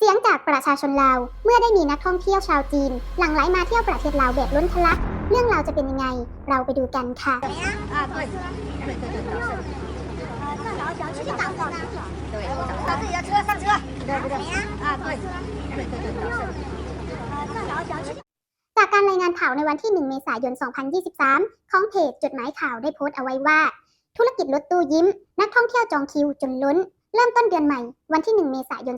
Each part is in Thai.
เสียงจากประชาชนลาว เมื่อได้มีนักท่องเที่ยวชาวจีน หลั่งไหลมาเที่ยวประเทศลาวแบบล้นทะลัก เรื่องราวจะเป็นยังไง เราไปดูกันค่ะจากการรายงานข่าวในวันที่ 1 เมษายน 2023 ของเพจจดหมายข่าวได้โพสต์เอาไว้ว่า ธุรกิจรถตู้ยิ้ม นักท่องเที่ยวจองคิวจนล้น เริ่มต้นเดือนใหม่ วันที่ 1 เมษายน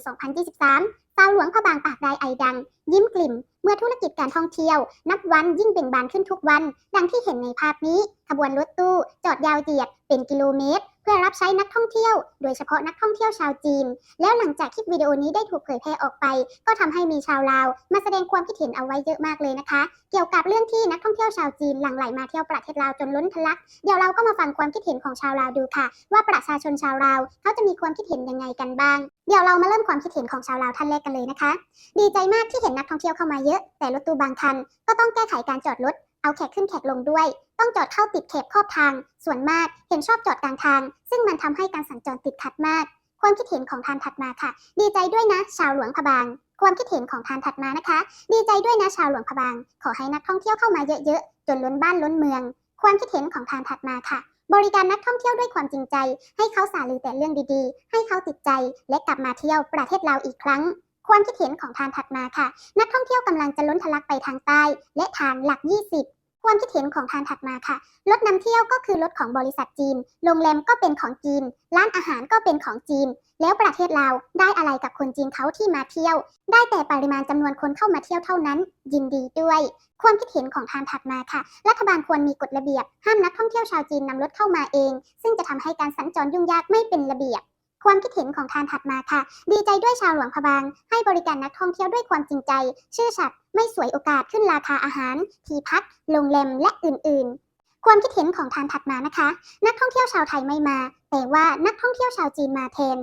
2023 สาวหลวงพระบางปากไดไอดัง ยิ้มกลิ่ม เมื่อธุรกิจการท่องเที่ยว นับวันยิ่งเบ่งบานขึ้นทุกวัน ดังที่เห็นในภาพนี้ ขบวนรถตู้ จอดยาวเหยียด เป็นกิโลเมตร พื่อรับใช้นักท่องเที่ยว โดยเฉพาะนักท่องเที่ยวชาวจีน แล้วหลังจากคลิปวิดีโอนี้ได้ถูกเผยแพร่ออกไป ก็ทำให้มีชาวลาว มาแสดงความคิดเห็นเอาไว้เยอะมากเลยนะคะ เกี่ยวกับเรื่องที่นักท่องเที่ยวชาวจีนหลั่งไหลมาเที่ยวประเทศลาวจนล้นทะลัก เดี๋ยวเราก็มาฟังความคิดเห็นของชาวลาวดูค่ะ ว่าประชาชนชาวลาวเขาจะมีความคิดเห็นยังไงกันบ้าง เดี๋ยวเรามาเริ่มความคิดเห็นของชาวลาวท่านแรกกันเลยนะคะ ดีใจมากที่เห็นนักท่องเที่ยวเข้ามาเยอะ แต่รถตู้บางคันก็ต้องแก้ไขการจอดรถ เอาแขกขึ้นแขกลงด้วย ต้องจอดเข้าติดเขตขอบทาง ส่วนมากเห็นชอบจอดกลางทาง ซึ่งมันทำให้การสัญจรติดขัดมาก ความคิดเห็นของทานถัดมาค่ะ ดีใจด้วยนะ ชาวหลวงพะบาง ความคิดเห็นของทานถัดมานะคะ ดีใจด้วยนะชาวหลวงพะบาง ขอให้นักท่องเที่ยวเข้ามาเยอะๆ จนล้นบ้านล้นเมือง ความคิดเห็นของทานถัดมาค่ะ บริการนักท่องเที่ยวด้วยความจริงใจ ให้เขาสาลือแต่เรื่องดีๆ ให้เขาติดใจ และกลับมาเที่ยวประเทศลาวอีกครั้ง ความคิดเห็นของทานถัดมาค่ะ นักท่องเที่ยวกำลังจะล้นทะลักไปทางใต้ และทางหลัก 20 ความคิดเห็นของทานถัดมาค่ะ รถนำเที่ยวก็คือรถของบริษัทจีน โรงแรมก็เป็นของจีน ร้านอาหารก็เป็นของจีน แล้วประเทศลาได้อะไรกับคนจีนเขาที่มาเที่ยว ได้แต่ปริมาณจำนวนคนเข้ามาเที่ยวเท่านั้น ยินดีด้วย ความคิดเห็นของทานถัดมาค่ะ รัฐบาลควรมีกฎระเบียบ ห้ามนักท่องเที่ยวชาวจีนนำรถเข้ามาเอง ซึ่งจะทำให้การสัญจรยุ่งยากไม่เป็นระเบียบ ความคิดเห็นของทานถัดมาค่ะ ดีใจด้วยชาวหลวงพะบาง ให้บริการนักท่องเที่ยวด้วยความจริงใจ ชื่อฉัดไม่สวยโอกาสขึ้นราคาอาหาร ที่พักโรงแรมและอื่นๆ ความคิดเห็นของทานถัดมานะคะ นักท่องเที่ยวชาวไทยไม่มา แต่ว่านักท่องเที่ยวชาวจีนมาแทน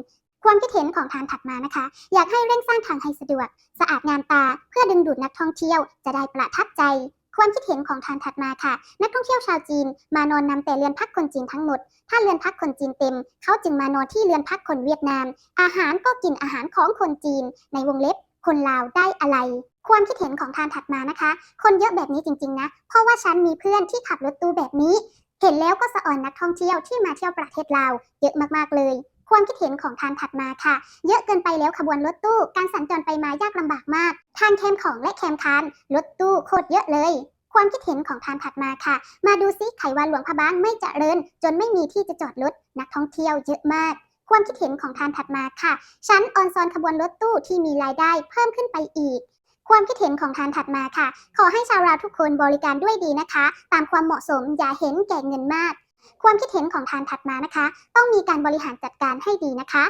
ความคิดเห็นของทานถัดมานะคะ อยากให้เร่งสร้างทางให้สะดวก สะอาดงามตาเพื่อดึงดูดนักท่องเที่ยวจะได้ประทับใจ ความคิดเห็นของทานถัดมาค่ะ นักท่องเที่ยวชาวจีน มานอนนำแต่เรือนพักคนจีนทั้งหมด ถ้าเรือนพักคนจีนเต็ม เขาจึงมานอนที่เรือนพักคนเวียดนาม อาหารก็กินอาหารของคนจีน ในวงเล็บ คนลาวได้อะไร ความคิดเห็นของทานถัดมานะคะ คนเยอะแบบนี้จริงๆนะ เพราะว่าฉันมีเพื่อนที่ขับรถตู้แบบนี้ เห็นแล้วก็สะอ่อนนักท่องเที่ยวที่มาเที่ยวประเทศลาวเยอะมากๆเลย ความคิดเห็นของทานถัดมาค่ะ เยอะเกินไปแล้วขบวนรถตู้ การสัญจรไปมายากลำบากมาก ทางแคมของและแคมคานรถตู้โคตรเยอะเลย ความคิดเห็นของทานถัดมาค่ะ มาดูซิไขวันหลวงพระบางไม่เจริญ จนไม่มีที่จะจอดรถนักท่องเที่ยวเยอะมาก ความคิดเห็นของทานถัดมาค่ะฉันออนซอนขบวนรถตู้ที่มีรายได้เพิ่มขึ้นไปอีกความคิดเห็นของทานถัดมาค่ะ ขอให้ชาวลาทุกคนบริการด้วยดีนะคะ ตามความเหมาะสมอย่าเห็นแก่เงินมาก ความคิดเห็นของทานถัดมานะคะ ต้องมีการบริหารจัดการให้ดีนะคะ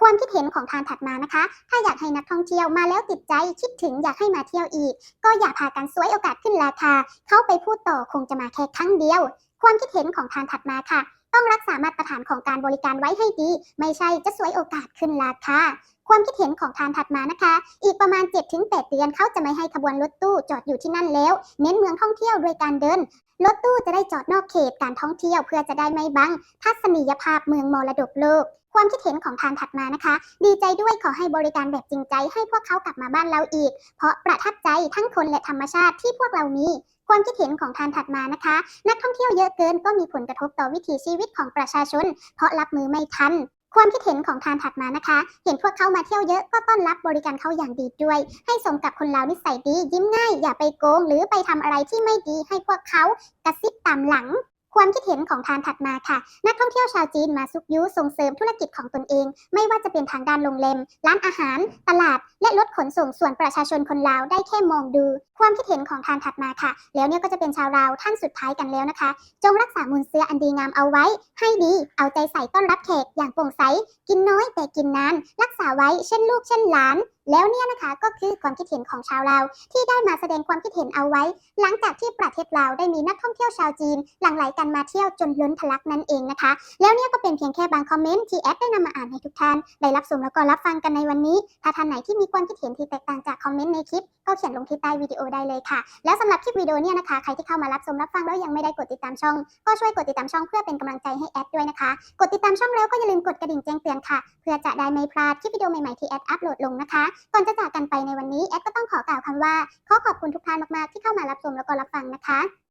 ความคิดเห็นของทานถัดมานะคะ ถ้าอยากให้นักท่องเที่ยวมาแล้วติดใจคิดถึงอยากให้มาเที่ยวอีก ก็อย่าพากันสวยโอกาสขึ้นราคา เข้าไปพูดต่อคงจะมาแค่ครั้งเดียว ความคิดเห็นของทานถัดมาค่ะต้องรักษามาตรฐานของการบริการไว้ให้ดี ไม่ใช่จะสวยโอกาสขึ้นราคาความคิดเห็นของทานถัดมานะคะ อีกประมาณ 7-8 เดือนเขาจะไม่ให้ขบวนรถตู้จอดอยู่ที่นั่นแล้ว เน้นเมืองท่องเที่ยวโดยการเดิน รถตู้จะได้จอดนอกเขตการท่องเที่ยวเพื่อจะได้ไม่บังทัศนียภาพเมืองมรดกโลก ความคิดเห็นของทานถัดมานะคะ ดีใจด้วยขอให้บริการแบบจริงใจให้พวกเขากลับมาบ้านเราอีก เพราะประทับใจทั้งคนและธรรมชาติที่พวกเรามีความคิดเห็นของทานถัดมานะคะ นักท่องเที่ยวเยอะเกินก็มีผลกระทบต่อวิถีชีวิตของประชาชน เพราะรับมือไม่ทัน ความคิดเห็นของทานถัดมานะคะ เห็นพวกเขามาเที่ยวเยอะก็ต้อนรับบริการเขาอย่างดีด้วย ให้สมกับคนลาวนิสัยดี ยิ้มง่าย อย่าไปโกง หรือไปทำอะไรที่ไม่ดีให้พวกเขากระซิบตามหลัง ความคิดเห็นของทานถัดมาค่ะ นักท่องเที่ยวชาวจีนมาซุกยุส่งเสริมธุรกิจของตนเอง ไม่ว่าจะเป็นทางด้านโรงแรมร้านอาหาร ตลาด และรถขนส่งส่วนประชาชนคนลาวได้แค่มองดู ความคิดเห็นของทานถัดมาค่ะ แล้วเนี่ยก็จะเป็นชาวลาวท่านสุดท้ายกันแล้วนะคะ จงรักษามูลเสื้ออันดีงามเอาไว้ ให้ดี เอาใจใส่ต้อนรับแขกอย่างโปร่งใส กินน้อยแต่กินนานรักาไว้เช่นลูกเช่นหลาน แล้วเนี่ยนะคะก็คือความคิดเห็นของชาวลาวที่ได้มาแสดงความคิดเห็นเอาไว้ หลังจากที่ประเทศลาวได้มีนักท่องเที่ยวชาวจีน หลั่งไหลกันมาเที่ยวจนล้นทะลักนั่นเองนะคะ แล้วเนี่ยก็เป็นเพียงแค่บางคอมเมนต์ที่แอดได้นำมาอ่านให้ทุกท่านได้รับชมแล้วก็รับฟังกันในวันนี้ ถ้าท่านไหนที่มีความคิดเห็นที่แตกต่างจากคอมเมนต์ในคลิปก็เขียนลงที่ใต้วิดีโอได้เลยค่ะ แล้วสำหรับคลิปวิดีโอเนี่ยนะคะใครที่เข้ามารับชมรับฟังแล้วยังไม่ได้กดติดตามช่อง ก็ช่วยกดติดตามช่องเพื่อเป็นกำลังใจให้แอดด้วยนะคะ กดติดตามช่องแล้วก็อย่าลืมกดกระดิ่งแจ้งเตือนค่ะ เพื่อจะได้ไม่พลาดคลิปวิดีโอใหม่ ๆ ที่แอดอัปโหลดลงนะคะ ก่อนจะจากกันไปในวันนี้แอดก็ต้องขอกล่าวคำว่า ขอขอบคุณทุกท่านมากๆที่เข้ามารับชมแล้วก็รับฟังนะคะ